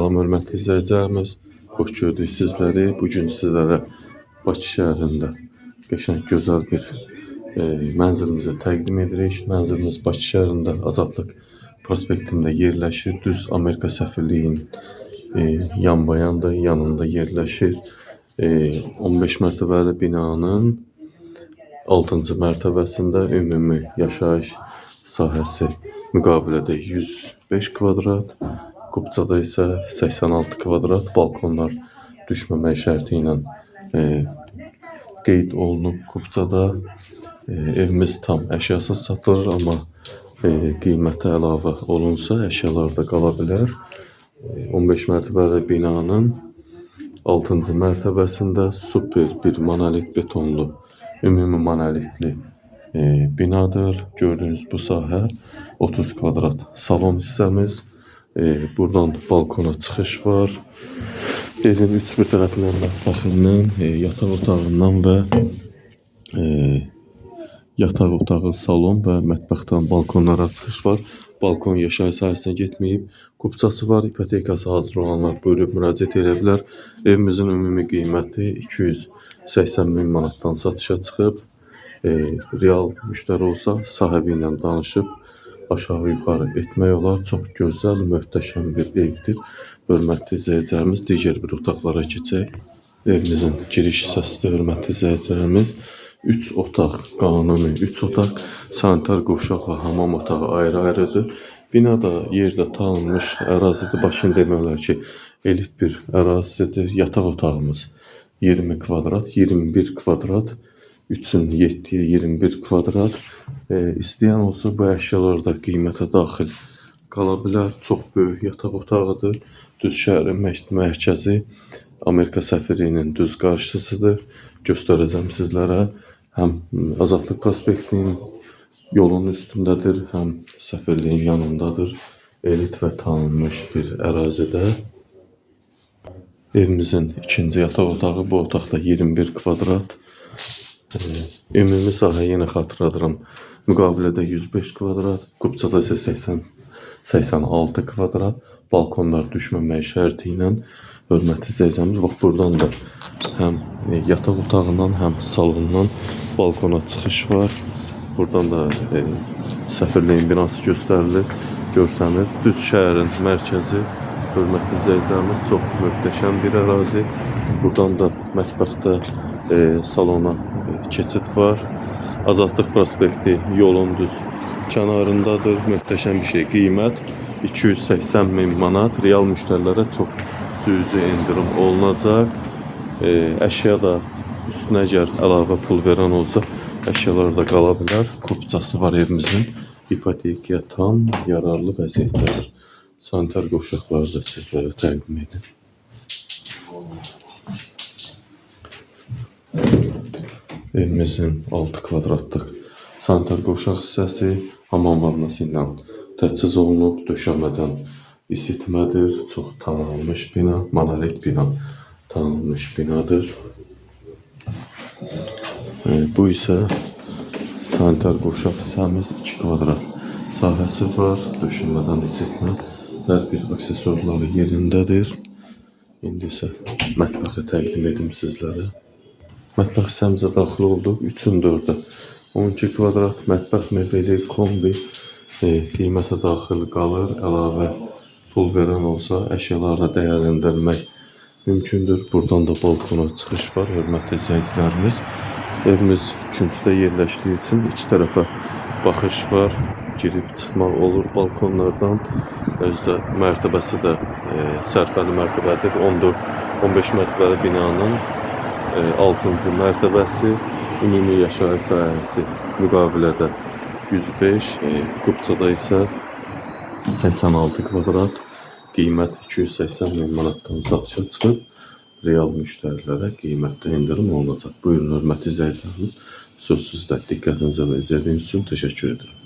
Salam hörmətli izləyicilərimiz, xoş gördük sizləri. Bu gün sizlərə Bakı şəhərində qəşəng gözəl bir e, mənzilimizi təqdim edirik. Mənzilimiz Bakı şəhərində Azadlıq prospektində yerləşir. Düz Amerika səfirliyinin e, yanbayandır, yanında yerləşir. E, 15 mərtəbəli binanın 6-cı mərtəbəsində ümumi yaşayış sahəsi müqavilədə 105 kvadrat, Kupçada isə 86 kvadrat balkonlar düşməmək şərti ilə e, qeyd olunub Kupçada. E, evimiz tam əşyasız satılır, amma e, qiymətə əlavə olunsa əşyalar da qala bilər. E, 15 mərtəbəli binanın 6-cı mərtəbəsində super bir monolit betonlu, ümumi monolitli e, binadır. Gördüyünüz bu sahə 30 kvadrat salon hissəmiz. E, buradan balkona çıxış var. Evin üç bir tərəfindən mətbəxindən, e, yataq otağından və e, yataq otağı, salon və mətbəxdən balkonlara çıxış var. Balkon yaşayış sahəsinə getməyib. Kupçası var, ipotekası hazır olanlar buyurub müraciət edə bilər. Evimizin ümumi qiyməti 280 min manatdan satışa çıxıb. E, real müştəri olsa sahibi ilə danışıb aşağı yuxarı etmək olar. Çox gözəl, möhtəşəm bir evdir. Hörmətli izləyicilərimiz, digər bir otaqlara keçək. Evimizin giriş hissəsidir, hörmətli izləyicilərimiz. 3 otaq, qanuni 3 otaq, sanitar qovşaq və hamam otağı ayrı-ayrıdır. Binada yerdə tanınmış ərazidir. Başını demək olar ki, elit bir ərazisidir. Yataq otağımız 20 kvadrat, 21 kvadrat 3'ün 7'ye 21 kvadrat. E, istəyən olsa bu əşyalar da qiymətə daxil qala bilər. Çox böyük yataq otağıdır. Düz şəhərin mərkəzi Amerika səfirliyinin düz qarşısıdır. Göstərəcəm sizlərə. Həm Azadlıq prospektinin yolun üstündədir, həm səfirliyin yanındadır. Elit və tanınmış bir ərazidə. Evimizin ikinci yataq otağı bu otaqda 21 kvadrat. Ee, ümumi sahə yenə xatırladıram. Müqavilədə 105 kvadrat, Qubçada isə 80 86 kvadrat. Balkonlar düşməmək şərti ilə hörmətli izləyicimiz, bax burdan da həm e, yataq otağından, həm salondan balkona çıxış var. Buradan da e, səfirliyin binası göstərilir, görsənir. Düz şəhərin mərkəzi hörmətli izləyicilərimiz çox möhtəşəm bir ərazi. Buradan da mətbəxdə e, salona keçid var. Azadlıq prospekti yolun düz kənarındadır. Möhtəşəm bir şey. Qiymət 280 min manat. Real müştərilərə çox cüzi endirim olunacaq. E, əşya da üstünə əgər əlavə pul verən olsa, əşyalar da qala bilər. Kopçası var evimizin. İpotekaya tam yararlı vəziyyətdədir. Sanitar qovşaqları da sizlərə təqdim edim. Evimizin 6 kvadratlıq sanitar qovşaq hissəsi hamam vannası ilə təchiz olunub, döşəmədən isitmədir. Çox tanınmış bina, monolit bina tanınmış binadır. E, bu isə sanitar qovşaq hissəmiz 2 kvadrat sahəsi var. Döşəmədən isitmə hər bir aksesuarları yerindədir. İndi isə mətbəxi təqdim edim sizlərə. Mətbəx hissəmizə daxil olduq. 3-ün 4-ə 12 kvadrat mətbəx mebeli, kombi e, qiymətə daxil qalır. Əlavə pul verən olsa əşyaları da dəyərləndirmək mümkündür. Buradan da balkona çıxış var, hörmətli izləyicilərimiz. Evimiz küncdə yerləşdiyi üçün iki tərəfə baxış var. Girib çıxmaq olur balkonlardan. Özdə mərtəbəsi də e, sərfəli mərtəbədir. 14-15 mərtəbəli binanın 6-cı mərtəbəsi, ümumi yaşayış sahəsi müqavilədə 105, e, Qubçada isə 86 kvadrat, qiymət 280 min manatdan satışa çıxıb, real müştərilərə qiymətdə endirim olunacaq. Buyurun, hörmətli izləyicilərimiz, söz sizdə diqqətinizə və izlədiyiniz üçün təşəkkür edirəm.